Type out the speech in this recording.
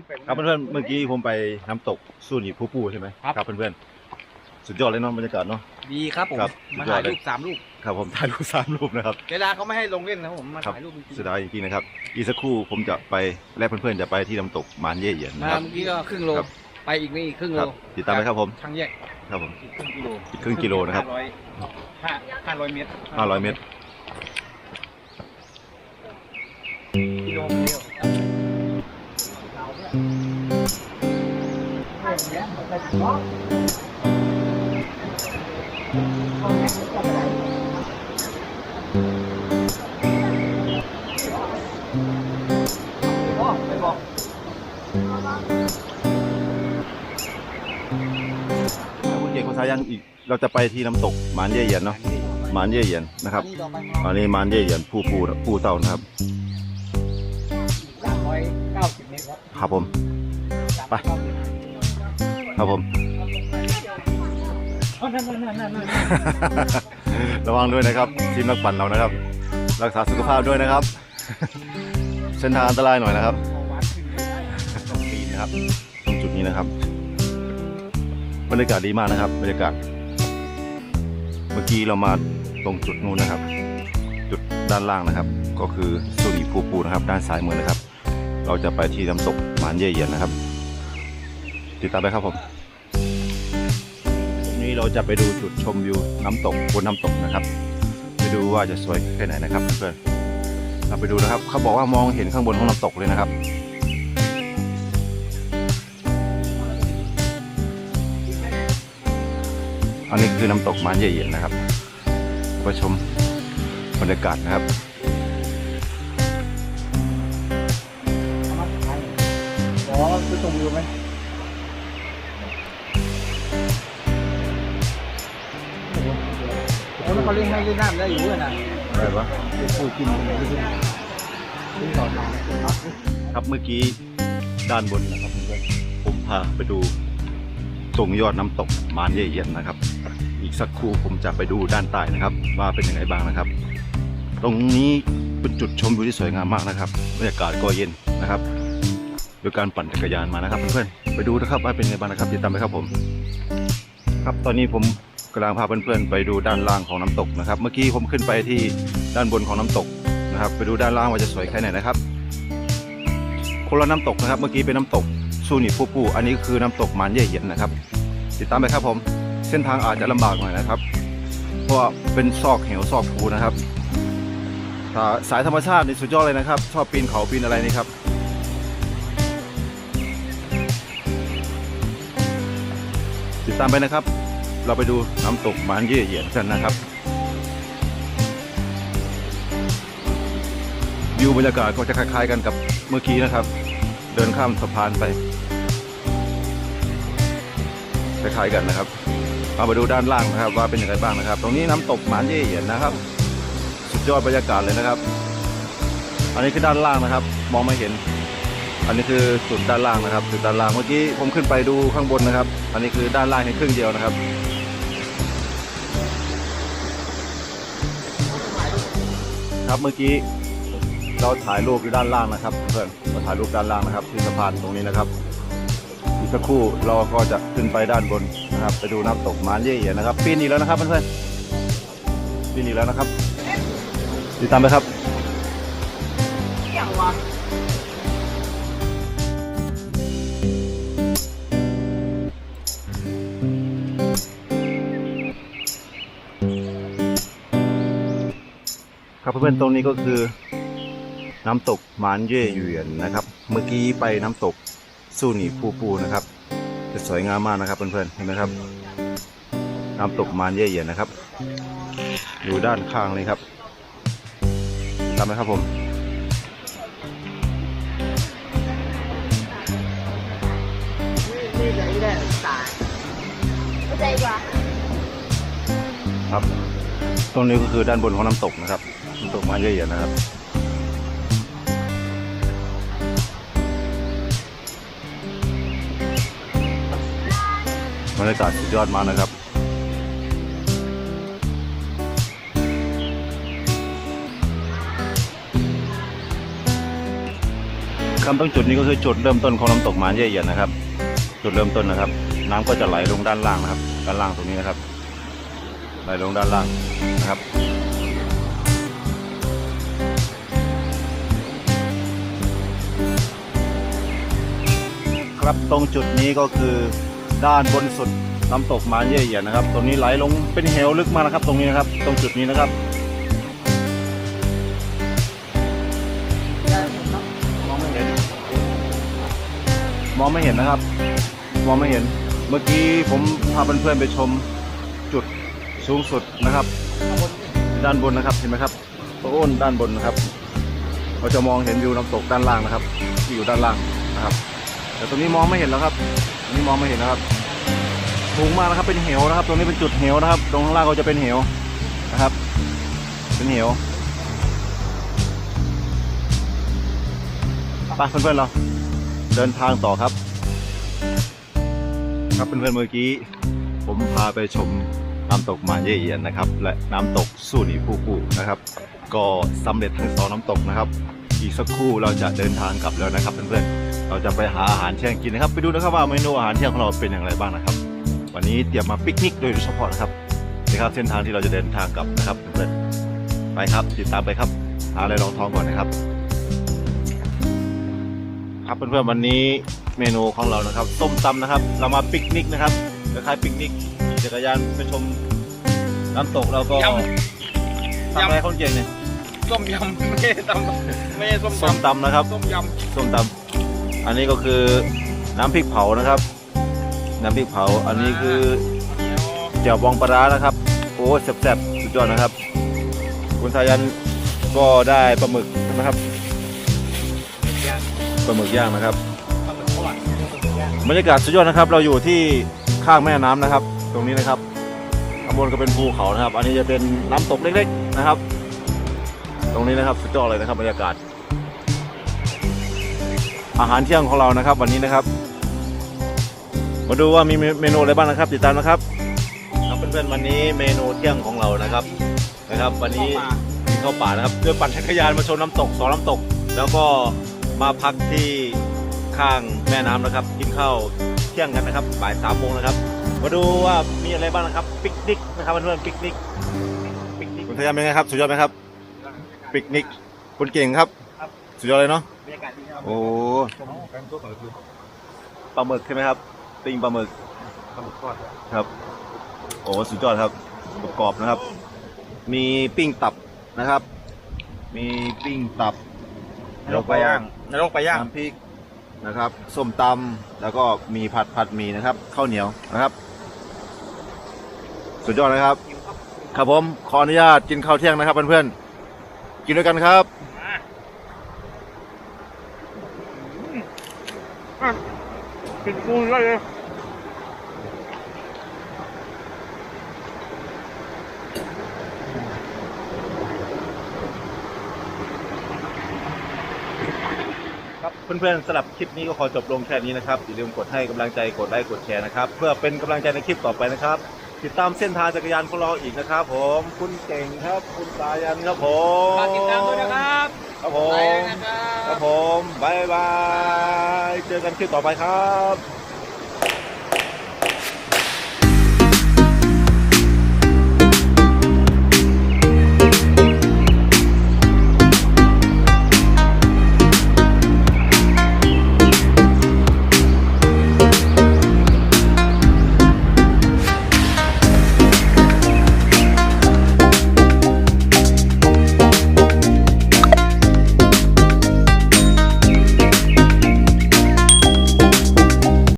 ขึ้นไปครับเพื่อนๆเมื่อกี้ผมไปน้ำตกสู้หนีผู้ปูใช่ไหมครับครับ เพื่อนๆสุดยอดเลยเนาะบรรยากาศเนาะ ดีครับผมครับมาสุดยอถ่าดยเลยรูปสามรูปครับผมถ่ายรูปสามรูปนะครับ เวลาเขาไม่ให้ลงเล่นนะผมมาครับ ถ่ายรูปจริงๆเสียดายจริงๆนะครับ อีกสักครู่ผมจะไปและเพื่อนๆจะไปที่น้ำตกมานเย่เหยียนมานะครับ เมื่อกี้ก็ครึ่งโลครับ ไปอีกนี่อีกครึ่งคโลรับติดตามไหมครับผมทางแยกครับผม อีกครึ่งกิโลอีกครึ่งกิโลนะครับ ห้าร้อยห้าห้าร้อยเมตร500 เมตร กิโลเดียว คุณเก่งคุณสายันอีก เราจะไปที่น้ำตกมานเย่เหยียนเนาะมานเย่เหยียนนะครับนี่ต่อไปอันนี้มานเย่เหยียนผู้ปูผู้เต่านะครับ ครับครับผม ไป ครับผมอ๋อนั่นนั่นนั่นนั่นนั่นระวังด้วยนะครับ ทีมนักปั่นเรานะครับ รักษาสุขภาพด้วยนะครับ เส้นทางอันตรายหน่อยนะครับหวานขึ้นต้องปีนนะครับ ตรงจุดนี้นะครับ บรรยากาศดีมากนะครับ บรรยากาศ เมื่อกี้เรามาตรงจุดนู้นนะครับ จุดด้านล่างนะครับ ก็คือสุนีภูปูนะครับ ด้านซ้ายมือนะครับ เราจะไปที่น้ำตกหมานเย่เยียนนะครับ ติดตามไปครับผมนนี้เราจะไปดูจุดชมวิวน้ำตกบนน้ำตกนะครับ ไปดูว่าจะสวยแค่ไหนนะครับเพื่อนเราไปดูนะครับ เขาบอกว่ามองเห็นข้างบนของน้ำตกเลยนะครับอันนี้คือน้ำตกมานเย็นๆนะครับไปชมบรรยากาศนะครับ อ๋อคือตรงวิวไหมโอ้แล้วเขาเล่นให้เล่นน้ำได้อยู่ด้วยนะอะไรวะปูกินกินกินก่อนครับเมื่อกี้ด้านบนนะครับเพื่อนๆผมพาไปดูตรงยอดน้ำตกมานเย็นๆนะครับ อีกสักครู่ผมจะไปดูด้านใต้นะครับ ว่าเป็นยังไงบ้างนะครับ ตรงนี้เป็นจุดชมวิวที่สวยงามมากนะครับบรรยากาศก็เย็นนะครับ โดยการปั่นจักรยานมานะครับเพื่อนๆไปดูนะครับว่าเป็นยังไงบ้างนะครับติดตามไปครับผม ครับตอนนี้ผมกำลังพาเพื่อนๆไปดูด้านล่างของน้ำตกนะครับ เมื่อกี้ผมขึ้นไปที่ด้านบนของน้ำตกนะครับ ไปดูด้านล่างว่าจะสวยแค่ไหนนะครับคนละน้ำตกนะครับ เมื่อกี้เป็นน้ำตกซูนิปูปูอันนี้คือน้ำตกมานเย่เหยียนนะครับ ติดตามไปครับผม เส้นทางอาจจะลำบากหน่อยนะครับ เพราะเป็นซอกเหวซอกภูนะครับสายธรรมชาตินี่สุดยอดเลยนะครับ ชอบปีนเขาปีนอะไรนี่ครับ ติดตามไปนะครับ เราไปดูน้ำตกมานเย่เหยียนกันนะครับ วิวบรรยากาศก็จะคล้ายๆกันกับเมื่อกี้นะครับ เดินข้ามสะพานไป คล้ายๆกันนะครับเอามาดูด้านล่างนะครับว่าเป็นยังไงบ้างนะครับ ตรงนี้น้ำตกหมานเย่เหยียนนะครับ สุดยอดบรรยากาศเลยนะครับ อันนี้คือด้านล่างนะครับ มองไม่เห็น อันนี้คือจุดด้านล่างนะครับจุดด้านล่างเมื่อกี้ผมขึ้นไปดูข้างบนนะครับ อันนี้คือด้านล่างแค่ครึ่งเดียวนะครับครับเมื่อกี้เราถ่ายรูปอยู่ด้านล่างนะครับเพื่อนเราถ่ายรูปด้านล่างนะครับที่สะพานตรงนี้นะครับอีกสักครู่เราก็จะขึ้นไปด้านบนนะครับ ไปดูน้ำตกมานเย่เหียนะครับปีนอีกแล้วนะครับเพื่อนๆปีนอีกแล้วนะครับติดตามไปครับ ครับเพื่อนๆตรงนี้ก็คือ น้ำตกมานเย่เหวียนนะครับ เมื่อกี้ไปน้ำตกสู้หนีปูปูนะครับจะสวยงามมากนะครับเพื่อนๆเห็นไหมครับ น้ำตกมานเย่เหวียนนะครับ อยู่ด้านข้างเลยครับตามไหมครับผมนี่ใจได้ตายเข้าใจกว่าครับ ตรงนี้ก็คือด้านบนของน้ำตกนะครับน้ำตกมาเย่เหวียนะครับบรรยากาศสุดยอดมากนะครับคครับตรงจุดนี้ก็คือจุดเริ่มต้นของน้ำตกมาเยี่ยเอียนนะครับ จุดเริ่มต้นนะครับ น้ำก็จะไหลลงด้านล่างนะครับ ด้านล่างตรงนี้นะครับ ไหลลงด้านล่างนะครับ ครับตรงจุดนี้ก็คือด้านบนสุดน้ำตกมานเยี่ยเยนนะครับ ตรงนี้ไหลลงเป็นเหวลึกมากนะครับ ตรงนี้นะครับ ตรงจุดนี้นะครับมองไม่เห็นมองไม่เห็นนะครับ มองไม่เห็น เมื่อกี้ผมพาเพื่อนๆไปชมจุด สูงสุดนะครับ ด้านบนนะครับเห็นไหมครับโอ้นด้านบนนะครับ เราจะมองเห็นวิวน้ำตกด้านล่างนะครับ ที่อยู่ด้านล่างนะครับ แต่ตรงนี้มองไม่เห็นแล้วครับตรงนี้มองไม่เห็นนะครับสูงมากนะครับเป็นเหวนะครับ ตรงนี้เป็นจุดเหวนะครับ ตรงข้างล่างก็จะเป็นเหวนะครับ เป็นเหวไปเพื่อนๆเราเดินทางต่อครับ ครับเพื่อนๆเมื่อกี้ ผมพาไปชม น้ำตกมาเยี่ยเอียนนะครับ และน้ำตกสูนีผู้ผู้นะครับ ก็สำเร็จทั้งสองน้ำตกนะครับ อีกสักครู่เราจะเดินทางกลับแล้วนะครับเพื่อนๆเราจะไปหาอาหารเที่ยงกินนะครับ ไปดูนะครับว่าเมนูอาหารเที่ยงของเราเป็นอย่างไรบ้างนะครับ วันนี้เตรียมมาปิกนิกโดยเฉพาะนะครับนี่ครับเส้นทางที่เราจะเดินทางกลับนะครับเพื่อนๆไปครับติดตามไปครับ หาอะไรรองท้องก่อนนะครับ ครับเพื่อนๆวันนี้เมนูของเรานะครับส้มตำนะครับ เรามาปิกนิกนะครับคล้ายๆปิกนิก จักรยานไปชมน้ำตกแล้วก็ยทำอะไรคนเก่งเนี่ยำต้มยำไม่ใช่ตำไม่ใช่ส้มส้มตำตำนะครับต้มยส้มตำอันนี้ก็คือน้ำพริกเผานะครับ น้ำพริกเผา อันนี้คือำเจียวบองปลาร้านะครับ โอ้แซ่บๆสุดยอดนะครับ คุณสายันก็ได้ปลาหมึกใช่ไหมครับย่างปลาหมึกย่างนะครับ ปลาหมึกทอดย่างบรรยากาศสุดยอดนะครับ เราอยู่ที่ข้างแม่น้ำนะครับ ตรงนี้นะครับข้างบนก็เป็นภูเขานะครับ อันนี้จะเป็นน้ำตกเล็กๆนะครับ ตรงนี้นะครับสุดยอดเลยนะครับบรรยากาศ อาหารเที่ยงของเรานะครับ วันนี้นะครับ มาดูว่ามีเมนูอะไรบ้างนะครับ ติดตามนะครับครับเพื่อนๆวันนี้เมนูเที่ยงของเรานะครับนะครับ วันนี้กินข้าวป่านะครับเดินปั่นจักรยานมาชมน้ำตกสองน้ำตก แล้วก็มาพักที่ข้างแม่น้ำนะครับ กินข้าวเที่ยงกันนะครับบ่ายสามโมงนะครับ มาดูว่ามีอะไรบ้างนะครับ ปิกนิกนะครับเพื่อนๆปิกนิกปิกนิกคุณทยามเป็นไงครับ สุดยอดไหมครับ ปิกนิกคนเก่งครับ สุดยอดเลยเนาะ บรรยากาศดีครับโอ้กันตัวเปิดคือปลาหมึกใช่ไหมครับ ปิ้งปลาหมึก ปลาหมึกทอดครับ โอ้สุดยอดครับกรอบๆนะครับ มีปิ้งตับนะครับ มีปิ้งตับนรกปลาย่างนรกปลาย่างน้ำพริกนะครับ ส้มตำแล้วก็มีผัดผัดหมีนะครับ ข้าวเหนียวนะครับ สุดยอดนะครับ ครับผม ขออนุญาตกินข้าวเที่ยงนะครับเพื่อนๆ กินด้วยกันครับกินปูนเลยครับเพื่อนๆสำหรับคลิปนี้ก็ขอจบลงแค่นี้นะครับอย่าลืมกดให้กำลังใจกดไลค์กดแชร์นะครับ เพื่อเป็นกำลังใจในคลิปต่อไปนะครับ ติดตามเส้นทางจักรยานของเราอีกนะครับ ผมคุณเก่งครับคุณสายันครับผมฝากติดตามด้วยนะครับครับผไปมแล้วนะครับครับผมบายบายเจอกันคลิปต่อไปครับ